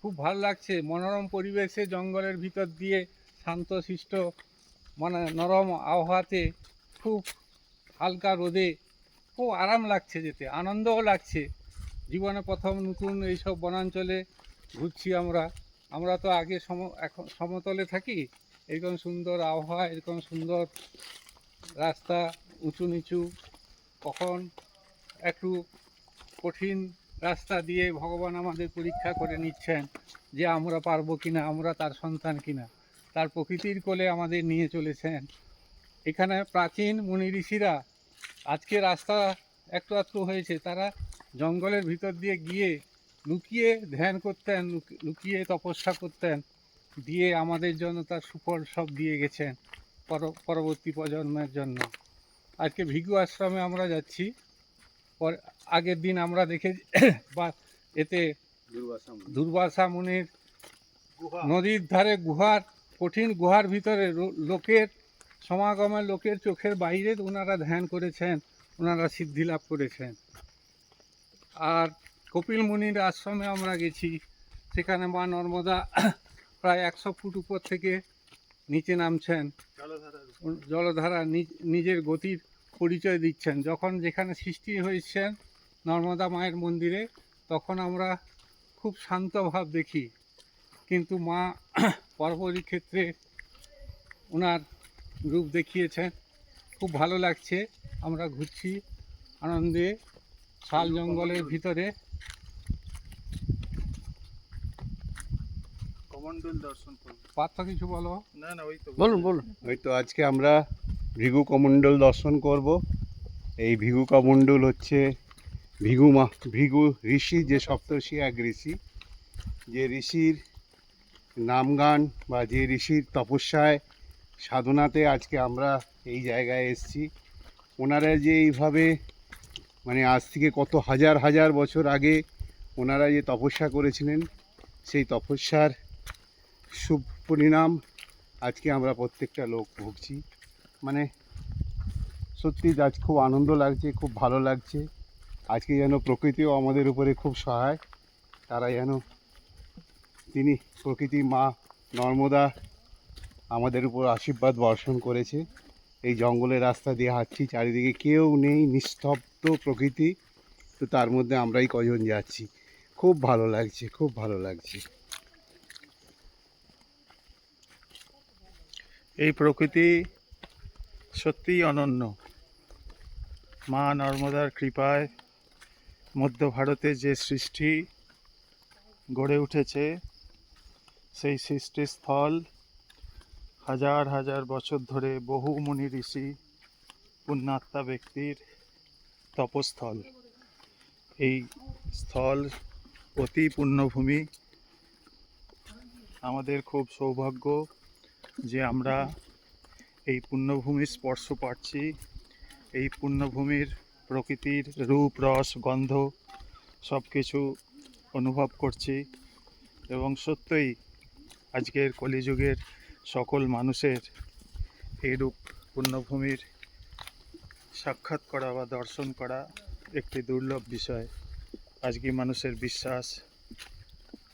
খুব ভালো লাগছে। মনোরম পরিবেশে জঙ্গলের ভিতর দিয়ে শান্ত শান্তশিষ্ট মানে নরম আবহাওয়াতে খুব হালকা রোদে খুব আরাম লাগছে যেতে, আনন্দও লাগছে। জীবনে প্রথম নতুন এইসব বনাঞ্চলে ঘুরছি আমরা। আমরা তো আগে সম, এখন সমতলে থাকি। এরকম সুন্দর আবহাওয়া, এরকম সুন্দর রাস্তা, উঁচু নিচু, কখন একটু কঠিন রাস্তা দিয়ে ভগবান আমাদের পরীক্ষা করে নিচ্ছেন যে আমরা পারব কিনা, আমরা তার সন্তান কিনা। তার প্রকৃতির কোলে আমাদের নিয়ে চলেছেন। এখানে প্রাচীন মুনি ঋষিরা আজকে রাস্তা একটু একটু হয়েছে, তারা জঙ্গলের ভিতর দিয়ে গিয়ে লুকিয়ে ধ্যান করতেন লুকিয়ে তপস্যা করতেন, দিয়ে আমাদের জন্য তার সুফল সব দিয়ে গেছেন পর- পরবর্তী প্রজন্মের জন্য। আজকে ভিগু আশ্রমে আমরা যাচ্ছি। পর আগের দিন আমরা দেখে বা এতে দুর্বাসা মুনির নদীর ধারে গুহার কঠিন গুহার ভিতরে লোকের সমাগমে লোকের চোখের বাইরে ওনারা ধ্যান করেছেন ওনারা সিদ্ধি লাভ করেছেন। আর কপিল মুনির আশ্রমে আমরা গেছি সেখানে মা নর্মদা প্রায় একশো ফুট উপর থেকে নিচে নামছেন। জলধারা নিজ- নিজের গতির পরিচয় দিচ্ছেন। যখন যেখানে সৃষ্টি হয়েছেন নর্মদা মায়ের মন্দিরে তখন আমরা খুব শান্ত ভাব দেখি। কিন্তু মা পরপরই ক্ষেত্রে ওনার রূপ দেখিয়েছেন। খুব ভালো লাগছে। আমরা ঘুরছি আনন্দে শাল জঙ্গলের ভিতরে। কমন্ডল দর্শন করব। পার্থ কিছু বলো? না না ওই তো বলুন বলুন। ওই তো আজকে আমরা ভৃগু কমণ্ডল দর্শন করব। এই ভৃগু কমণ্ডল হচ্ছে ভৃগু মা, ভৃগু ঋষি, যে সপ্তর্ষি এক ঋষি। যে ঋষির নামগান বা যে ঋষির তপস্যায় সাধনাতে আজকে আমরা এই জায়গায় এসছি। ওনারা যে এইভাবে মানে আজ থেকে কত হাজার হাজার বছর আগে ওনারা যে তপস্যা করেছিলেন, সেই তপস্যার শুভ পরিণাম আজকে আমরা প্রত্যেকটা লোক ভুগছি। মানে সত্যি আজ খুব আনন্দ লাগছে, খুব ভালো লাগছে। আজকে যেন প্রকৃতিও আমাদের উপরে খুব সহায়। তারা যেন তিনি প্রকৃতি মা নর্মদা আমাদের উপর আশীর্বাদ বর্ষণ করেছে। এই জঙ্গলের রাস্তা দিয়ে হাঁটছি, চারিদিকে কেউ নেই, নিস্তব্ধ প্রকৃতি। তো তার মধ্যে আমরাই কজন যাচ্ছি। খুব ভালো লাগছে, খুব ভালো লাগছে। এই প্রকৃতি সত্যিই অনন্য। মা নর্মদার কৃপায় মধ্য ভারতে যে সৃষ্টি গড়ে উঠেছে, সেই সৃষ্টিস্থল হাজার হাজার বছর ধরে বহু মুনি ঋষি, পুণ্যাত্মা ব্যক্তির তপস্থল। এই স্থল অতি পুণ্যভূমি। আমাদের খুব সৌভাগ্য যে আমরা এই পুণ্যভূমির স্পর্শ পাচ্ছি। এই পুণ্যভূমির প্রকৃতির রূপ, রস, গন্ধ সব কিছু অনুভব করছি এবং সত্যই আজকের কলিযুগের সকল মানুষের এইরূপ পুণ্যভূমির সাক্ষাৎ করা বা দর্শন করা একটি দুর্লভ বিষয়। আজকে মানুষের বিশ্বাস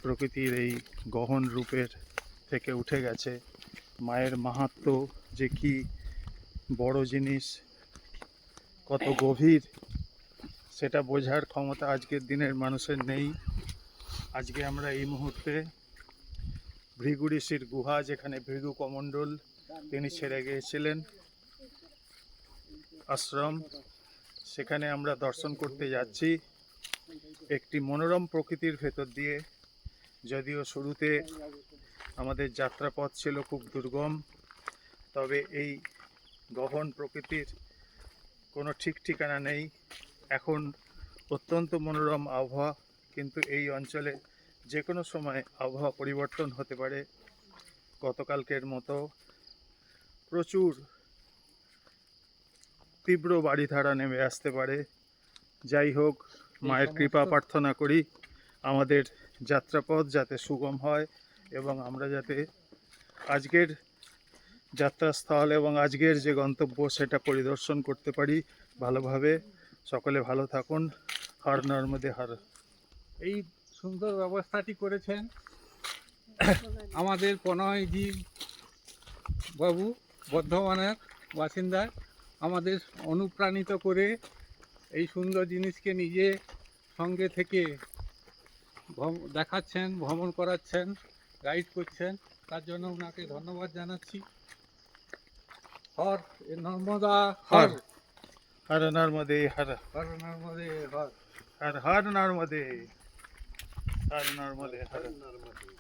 প্রকৃতির এই গহন রূপের থেকে উঠে গেছে। মায়ের মাহাত্ম্য যে কি বড় জিনিস, কত গভীর, সেটা বোঝার ক্ষমতা আজকের দিনের মানুষের নেই। আজকে আমরা এই মুহূর্তে ভৃগু ঋষির গুহা, যেখানে ভৃগু কমণ্ডল, তিনি ছেড়ে গিয়েছিলেন আশ্রম, সেখানে আমরা দর্শন করতে যাচ্ছি একটি মনোরম প্রকৃতির ভেতর দিয়ে। যদিও শুরুতে আমাদের যাত্রাপথ ছিল খুব দুর্গম তবে এই গহন প্রকৃতির কোনো ঠিক ঠিকানা নেই। এখন অত্যন্ত মনোরম আবহাওয়া কিন্তু এই অঞ্চলে যে কোনো সময় আবহাওয়া পরিবর্তন হতে পারে। গতকালকের মতো প্রচুর তীব্র বাড়িধারা নেমে আসতে পারে। যাই হোক মায়ের কৃপা প্রার্থনা করি আমাদের যাত্রাপথ যাতে সুগম হয়। এবং আমরা যাতে আজকের যাত্রাস্থল এবং আজকের যে গন্তব্য সেটা পরিদর্শন করতে পারি ভালোভাবে। সকলে ভালো থাকুন। হর নর্মদে হর। এই সুন্দর ব্যবস্থাটি করেছেন আমাদের প্রণয়জি বাবু বর্ধমানের বাসিন্দা। আমাদের অনুপ্রাণিত করে এই সুন্দর জিনিসকে নিজে সঙ্গে থেকে দেখাচ্ছেন ভ্রমণ করাচ্ছেন। গাইড করছেন তার জন্য ওনাকে ধন্যবাদ জানাচ্ছি। হর নর্মদা হর। হর। নর্মদে হর। হর নর্মদে হর। হর হর নর্মদে হর নর্মদে হর নর্মদে।